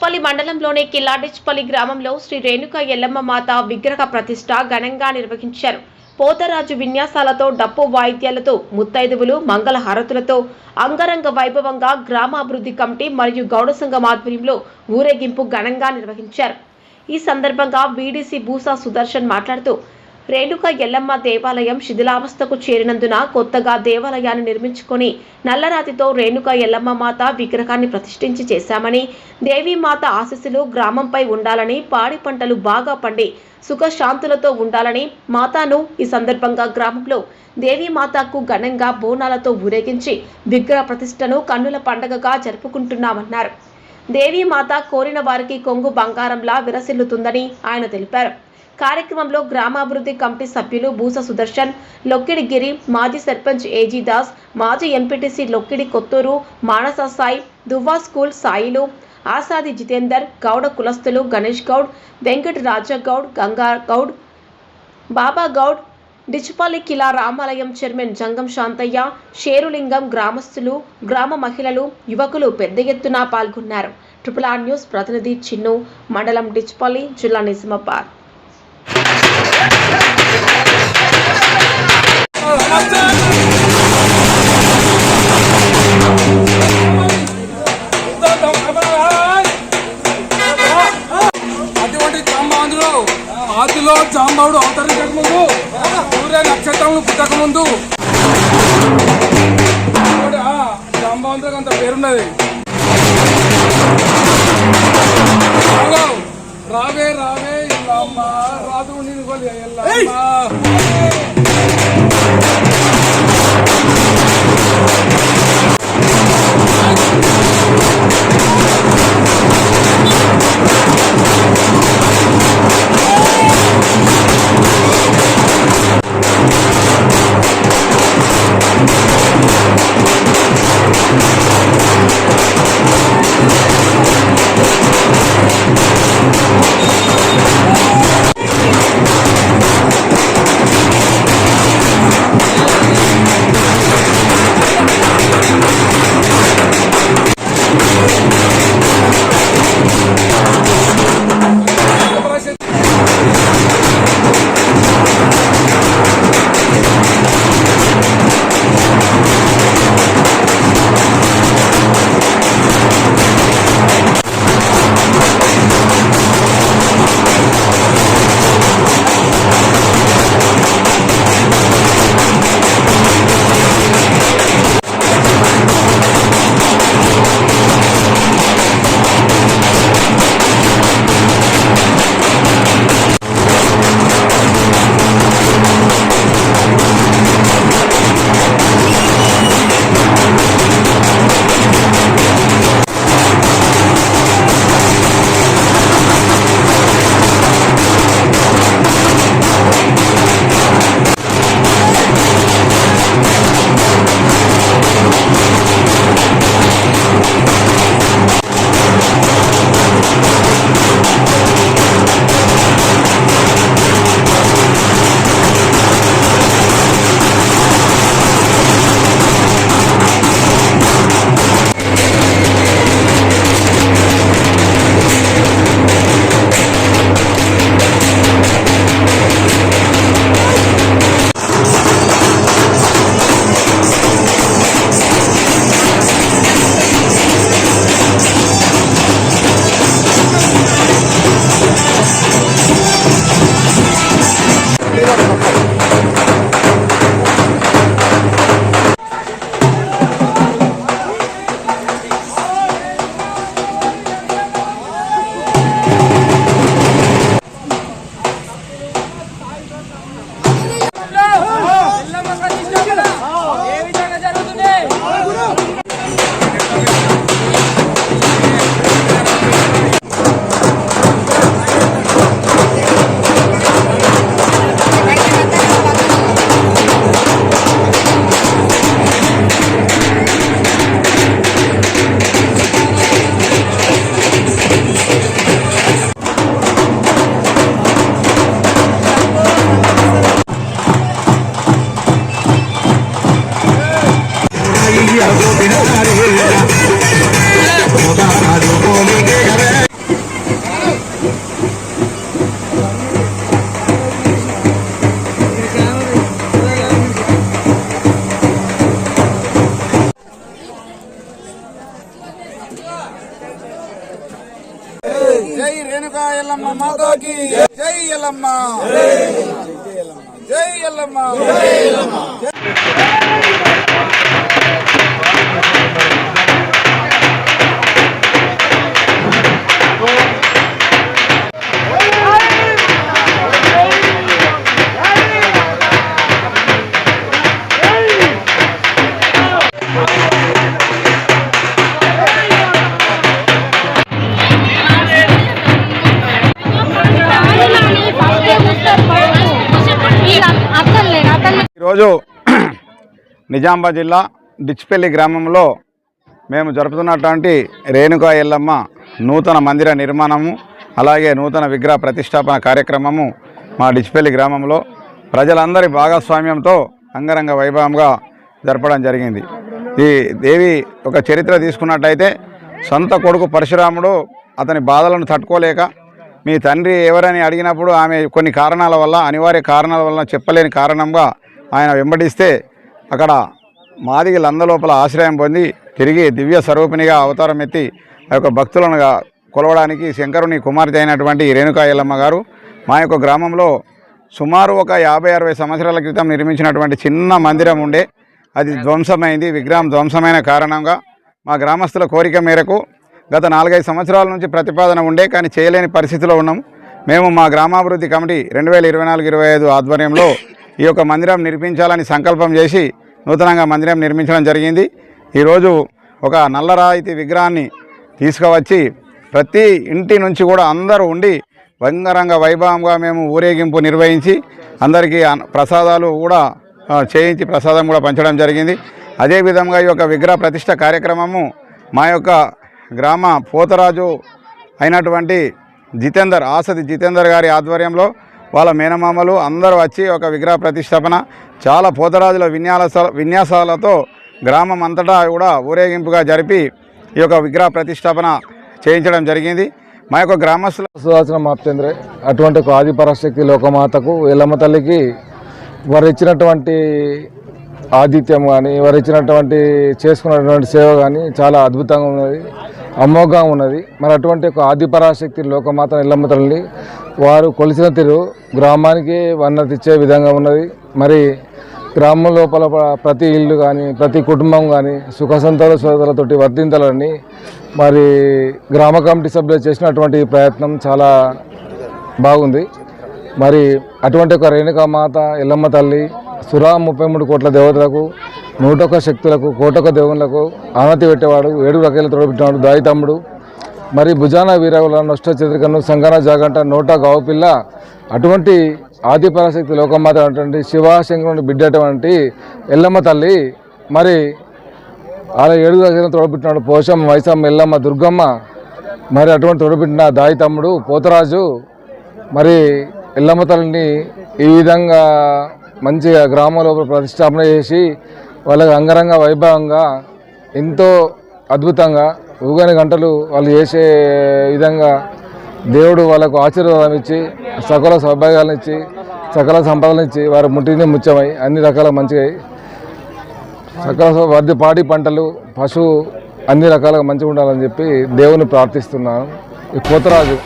డిచ్పల్లి మండలంలోని కిలాడిచ్పల్లి గ్రామంలో శ్రీ రేణుక ఎల్లమ్మ మాత విగ్రహ ప్రతిష్ట ఘనంగా నిర్వహించారు. పోతరాజు విన్యాసాలతో డప్పు వాయిద్యాలతో ముత్తైదువులు మంగళ హారతులతో అంగరంగ వైభవంగా గ్రామాభివృద్ధి కమిటీ మరియు గౌడ సంఘం ఆధ్వర్యంలో ఊరేగింపు ఘనంగా నిర్వహించారు. ఈ సందర్భంగా బీడీసీ భూసా సుదర్శన్ మాట్లాడుతూ రేణుక ఎల్లమ్మ దేవాలయం శిథిలావస్థకు చేరినందున కొత్తగా దేవాలయాన్ని నిర్మించుకొని నల్లరాతితో రేణుక ఎల్లమ్మ మాత విగ్రహాన్ని ప్రతిష్ఠించి చేశామని దేవీమాత ఆశీస్సులు గ్రామంపై ఉండాలని పాడి పంటలు బాగా పండి సుఖశాంతులతో ఉండాలని మాతాను ఈ సందర్భంగా గ్రామంలో దేవీమాతకు ఘనంగా బోనాలతో ఊరేగించి విగ్రహ ప్రతిష్టను కన్నుల పండగగా జరుపుకుంటున్నామన్నారు. దేవీమాత కోరిన వారికి కొంగు బంగారంలా విరసిల్లుతుందని ఆయన తెలిపారు. కార్యక్రమంలో గ్రామాభివృద్ధి కమిటీ సభ్యులు బూస సుదర్శన్ లొక్కిడి గిరి మాజీ సర్పంచ్ ఏజీ దాస్ మాజీ ఎంపీటీసీ లొక్కిడి కొత్తూరు మానస సాయి దువ్వా స్కూల్ సాయిలు ఆసాది జితేందర్ గౌడ కులస్తులు గణేష్ గౌడ్ వెంకట రాజగౌడ్ గంగా గౌడ్ బాబా గౌడ్ డిచ్పాలి కిలా రామాలయం చైర్మన్ జంగం శాంతయ్య షేరులింగం గ్రామస్తులు గ్రామ మహిళలు యువకులు పెద్ద ఎత్తున పాల్గొన్నారు. ట్రిపుల్ ఆర్ న్యూస్ ప్రతినిధి చిన్ను మండలం డిచ్పాలి జిల్లా నిజామాబాద్. నక్షత్రములు పుట్టక ముందు. జాంబాంధులకు అంత పేరున్నది. రావే రావే ఎల్లమ్మ రాదు నేను ఎల్లమ్మ ఎల్లమ్మ మాతాకి జై ఎల్లమ్మ జై. ఎల్లమ్మ అతను ఈరోజు నిజామాబాద్ జిల్లా డిచ్పల్లి గ్రామంలో మేము జరుపుతున్నటువంటి రేణుకా ఎల్లమ్మ నూతన మందిర నిర్మాణము అలాగే నూతన విగ్రహ ప్రతిష్టాపన కార్యక్రమము మా డిచ్పల్లి గ్రామంలో ప్రజలందరి భాగస్వామ్యంతో అంగరంగ వైభవంగా జరపడం జరిగింది. ఈ దేవి ఒక చరిత్ర తీసుకున్నట్టయితే సొంత కొడుకు పరశురాముడు అతని బాధలను తట్టుకోలేక మీ తండ్రి ఎవరని అడిగినప్పుడు ఆమె కొన్ని కారణాల వల్ల అనివార్య కారణాల వల్ల చెప్పలేని కారణంగా ఆయన వెంబడిస్తే అక్కడ మాదిగి లందలోపల ఆశ్రయం పొంది తిరిగి దివ్య స్వరూపిణిగా అవతారం ఎత్తి ఆ యొక్క భక్తులను కొలవడానికి శంకరుని కుమార్తె అయినటువంటి రేణుకాయలమ్మ రేణుకా ఎల్లమ్మ గారు మా యొక్క గ్రామంలో సుమారు ఒక యాభై అరవై సంవత్సరాల క్రితం నిర్మించినటువంటి చిన్న మందిరం ఉండే. అది ధ్వంసమైంది విగ్రహం ధ్వంసమైన కారణంగా మా గ్రామస్తుల కోరిక మేరకు గత నాలుగైదు సంవత్సరాల నుంచి ప్రతిపాదన ఉండే కానీ చేయలేని పరిస్థితిలో ఉన్నాం మేము మా గ్రామాభివృద్ధి కమిటీ రెండు వేల ఇరవై నాలుగు ఇరవై ఐదు ఆధ్వర్యంలో ఈ యొక్క మందిరం నిర్మించాలని సంకల్పం చేసి నూతనంగా మందిరం నిర్మించడం జరిగింది. ఈరోజు ఒక నల్లరాయితీ విగ్రహాన్ని తీసుకువచ్చి ప్రతి ఇంటి నుంచి కూడా అందరూ ఉండి బంగారంగ వైభవంగా మేము ఊరేగింపు నిర్వహించి అందరికీ ప్రసాదాలు కూడా చేయించి ప్రసాదం కూడా పంచడం జరిగింది. అదేవిధంగా ఈ యొక్క విగ్రహ ప్రతిష్ట కార్యక్రమము మా యొక్క గ్రామ పోతరాజు అయినటువంటి జితేందర్ ఆసది జితేందర్ గారి ఆధ్వర్యంలో వాళ్ళ మేనమామలు అందరూ వచ్చి ఒక విగ్రహ ప్రతిష్టాపన చాలా పోతరాజుల విన్యాస విన్యాసాలతో గ్రామం అంతటా కూడా ఊరేగింపుగా జరిపి ఈ యొక్క విగ్రహ ప్రతిష్టాపన చేయించడం జరిగింది. మా యొక్క గ్రామస్తుల సుదర్శన మాప్చంద్రే అటువంటి ఒక ఆది పరాశక్తి లోకమాతకు ఎల్లమ్మ తల్లికి వారు ఇచ్చినటువంటి ఆతిథ్యం కానీ వారు ఇచ్చినటువంటి చేసుకున్నటువంటి సేవ కానీ చాలా అద్భుతంగా ఉన్నది అమోఘంగా ఉన్నది. మరి అటువంటి ఒక ఆది పరాశక్తి లోకమాత ఎల్లమ్మ తల్లిని వారు కొలిచిన తీరు గ్రామానికి వన్నతి ఇచ్చే విధంగా ఉన్నది. మరి గ్రామం లోపల ప్రతి ఇల్లు కానీ ప్రతి కుటుంబం కానీ సుఖ సంతోష సోదరులతోటి వర్ధించాలని మరి గ్రామ కమిటీ సభ్యులు చేసినటువంటి ప్రయత్నం చాలా బాగుంది. మరి అటువంటి ఒక రేణుకామాత ఎల్లమ్మ తల్లి సురా ముప్పై మూడు కోట్ల దేవతలకు నూటొక్క శక్తులకు కోటొక్క దేవుళ్ళకు ఆనతి పెట్టేవాడు ఏడు రకాల తోడబెట్టినాడు దాయి తమ్ముడు మరి భుజాన వీరవుల నష్ట చంద్రికను సంగన జాగంట నోట గావుపిల్ల అటువంటి ఆదిపరాశక్తి లోకమాత అటువంటి శివశంకరుని బిడ్డ అటువంటి ఎల్లమ్మ తల్లి. మరి అలా ఏడు దగ్గర తోడబెట్టినాడు పోషమ్మ వైసమ్మ ఎల్లమ్మ దుర్గమ్మ. మరి అటువంటి తోడబెట్టిన దాయి తమ్ముడు పోతరాజు. మరి ఎల్లమ్మ తల్లిని ఈ విధంగా మంచిగా గ్రామంలో ప్రతిష్టాపన చేసి వాళ్ళకి అంగరంగ వైభవంగా ఎంతో అద్భుతంగా ఊగని గంటలు వాళ్ళు చేసే విధంగా దేవుడు వాళ్ళకు ఆశీర్వాదం ఇచ్చి సకల సౌభాగ్యాలను ఇచ్చి సకల సంపదలను ఇచ్చి వారి ముట్టిని ముచ్చమై అన్ని రకాల మంచిగా సకల వర్ధి పాడి పంటలు పశువు అన్ని రకాలుగా మంచిగా ఉండాలని చెప్పి దేవుని ప్రార్థిస్తున్నాను. ఈ పోతరాజు